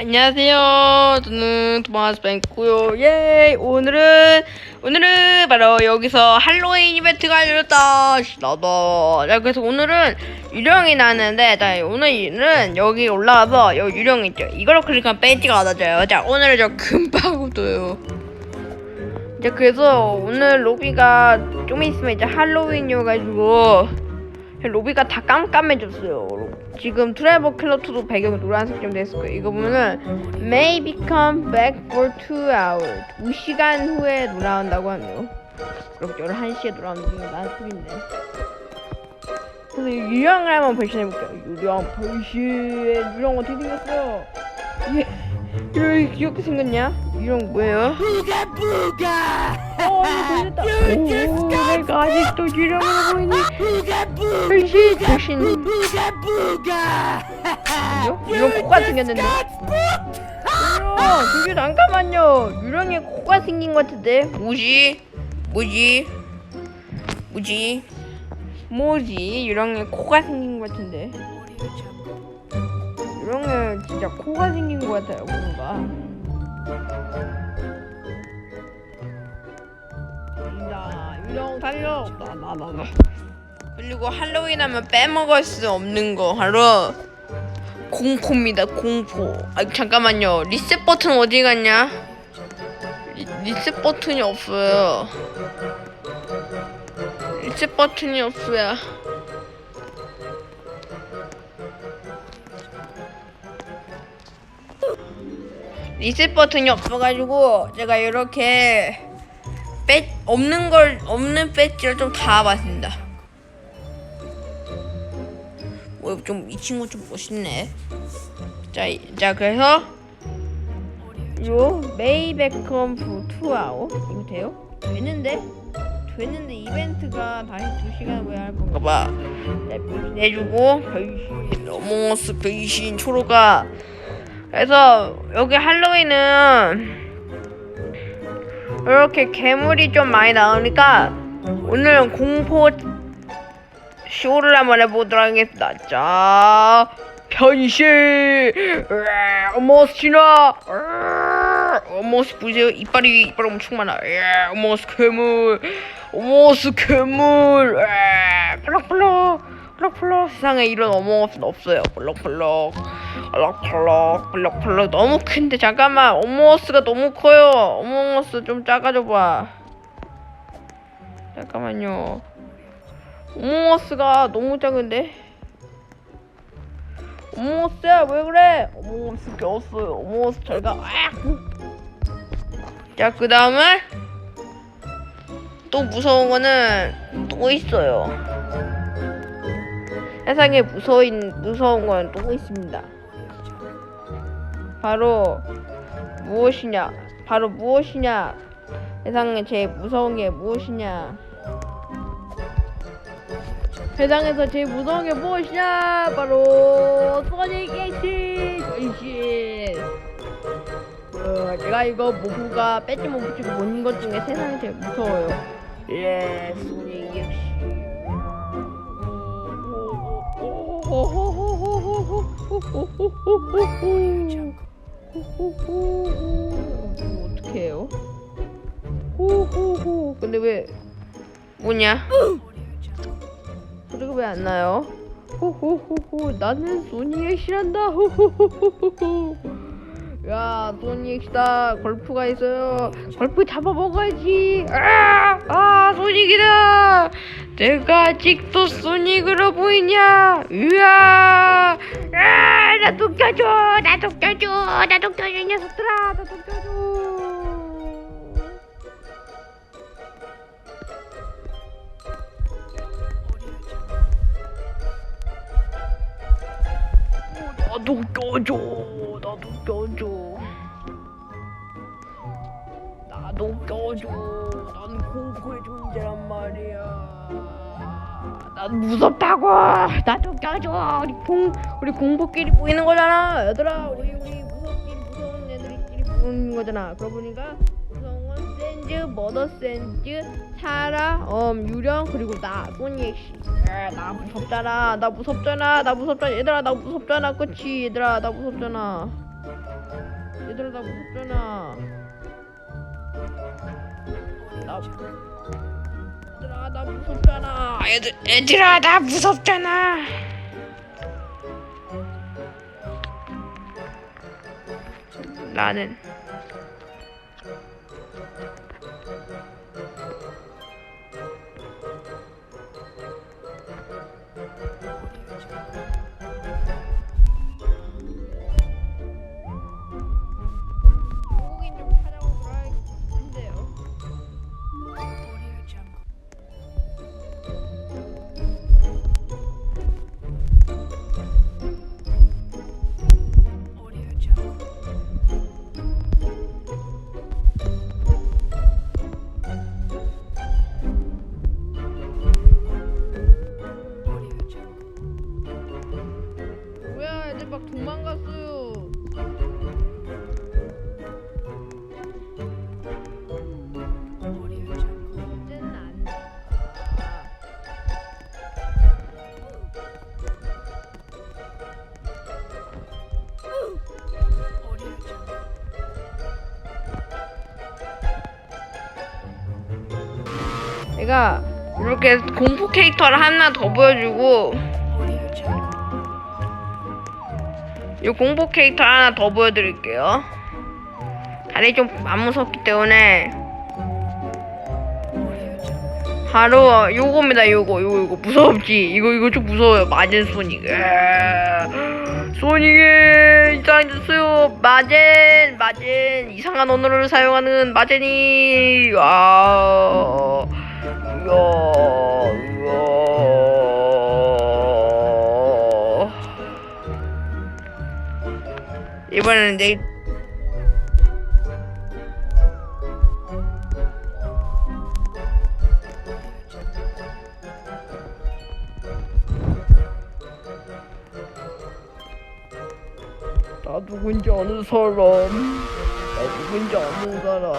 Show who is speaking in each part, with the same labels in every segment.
Speaker 1: 안녕하세요. 저는 토마스 뱅크고요. 예, 오늘은 오늘은 바로 여기서 할로윈 이벤트가 열렸다. 자, 그래서 오늘은 유령이 나왔는데, 자, 오늘은 여기 올라가서 여기 유령 있죠. 이걸 클릭하면 배지가 나져요. 자, 오늘은 저 금방도요. 이제 그래서 오늘 로비가 좀 있으면 이제 할로윈이어가지고 로비가 다 깜깜해졌어요. 지금 트래버 킬러투도 배경이 노란색 좀 됐을 거예요. 이거 보면은 May become back for two hours. 2시간 후에 돌아온다고 하네요. 그럼 11시에 돌아온다는 소리인데. 그래서 유령을 한번 변신해볼게요. 유령 변신. 유령 어떻게 생겼어요? 예. 유령 귀엽게 생겼냐? 유령 뭐예요?
Speaker 2: 부가 부가
Speaker 1: 어. 오, 내가 아직도 유령으로 보이니?
Speaker 2: 부가 부가
Speaker 1: 뭐죠? 유령 코가 생겼는데? 유령, 저기 잠깐만요. 유령에 코가 생긴 것 같은데? 뭐지? 뭐지? 뭐지? 뭐지? 유령에 코가 생긴 것 같은데? 유령에 진짜 코가 생긴 것 같아요, 뭔가. 달려! 나, 나, 나, 나. 그리고 할로윈 하면 빼먹을 수 없는 거 바로 공포입니다 공포. 아 잠깐만요. 리셋 버튼 어디 갔냐? 리, 리셋 버튼이 없어요. 리셋 버튼이 없어요. 리셋 버튼이 없어가지고 제가 이렇게 빼 없는 걸 없는 배지를 좀 닫아봤습니다 뭐좀이 친구 좀 멋있네. 자, 이- 자 그래서 요 메이베컴 투아오 이거 돼요? 되는데? 되는데 이벤트가 다시 2시간 후에 할 건가 봐. 네, 내주고 어몽어스 변신 초로가 그래서 여기 할로윈은 이렇게 괴물이 좀 많이 나오니까 오늘은 공포 쇼를 한번 해보도록 하겠습니다. 자, 변신! 어머스 진화! 으아, 어머스 보세요. 이빨이, 이빨 엄청 많아. 으아, 어머스 괴물! 어머스 괴물! 으아, 플럭플럭! 플럭플럭! 세상에 이런 어머스는 없어요. 플럭플럭! 플럭플럭! 플럭플럭! 너무 큰데, 잠깐만. 어머스가 너무 커요. 어머스 좀 작아져 봐. 잠깐만요. 오모머스가 너무 작은데? 오모머스야 왜 그래? 오모머스 꼈어요 오모머스 잘가 자그 다음에 또 무서운 거는 또 있어요 세상에 무서운 무서운 건 또 있습니다 바로 무엇이냐 바로 무엇이냐 세상에 제일 무서운 게 무엇이냐 세상에서 제일 무서운 게 무엇이냐? 바로 소닉 엑시 변신. 어, 제가 이거 모부가 배지 못 붙이고 모는 것 중에 세상에 제일 무서워요. 예, 소닉 이거 어떻게 해요? 호호호. 근데 왜 뭐냐? 소리가 왜안 나요? 호호호호. 나는 소니의 싫한다. 호호호호호. 야 소니의 싫다. 골프가 있어요. 골프 잡아 먹어야지. 아, 아 소닉이다. 내가 아직도 소닉으로 보이냐? 으아! 아, 나도 껴줘 나도 껴줘 나도 껴줘 이 녀석들아 나도 껴줘. 나도 껴줘 나도 껴줘. 나도 껴줘. 난 공포의 존재란 말이야 난 무섭다고. 나도 껴줘. 우리 공 우리 공포끼리 보이는 거잖아 얘들아. 우리 우리 무섭끼리 무서운 애들끼리 보이는 거잖아. 그러고 보니까 무서운 건 샌즈 머더 샌즈 사라 엄 유령 그리고 나 에, 나 무섭잖아. 나 무섭잖아. 나 무섭잖아. 얘들아 나 무섭잖아. 그치 얘들아 나 무섭잖아. 얘들아 나 무섭잖아. 나 얘들아 나 무섭잖아. 얘들 얘들아 나 무섭잖아. 나는 내가 이렇게 공포 캐릭터를 하나 더 보여주고 이 공포 캐릭터 하나 더 보여드릴게요. 다리 좀 안 무섭기 때문에 바로 요겁니다. 요거 요거 요거 무섭지? 이거 이거 좀 무서워요. 맞은 소닉. 소닉의 이상한 됐어요. 마젠 마젠 이상한 언어를 사용하는 마젠이 아 내나 누군지 아는 사람. 나 누군지 아는 사람.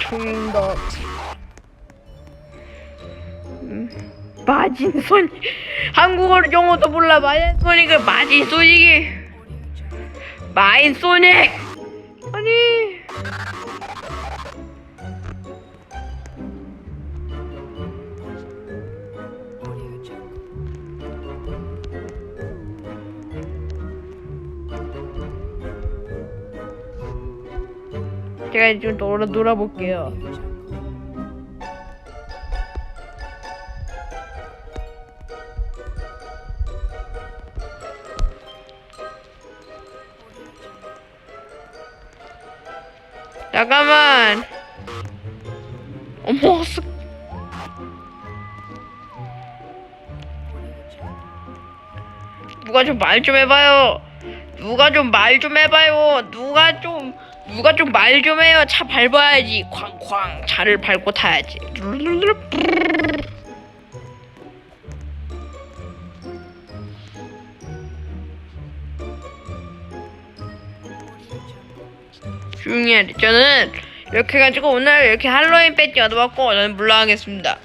Speaker 1: 총다 마진 손 한국어로 영어도 몰라 마진손이가 마진손이기 마인 소닉 아니. 제가 좀 놀아 놀아볼게요. 잠깐만. 어머, 스... 누가 좀 말 좀 해봐요. 누가 좀 말 좀 해봐요. 누가 좀 누가 좀 말 좀 해요. 차 밟아야지. 쾅쾅 차를 밟고 타야지. 조용히 해야 돼. 저는 이렇게 해가지고 오늘 이렇게 할로윈 배지 얻어봤고 저는 물러가겠습니다.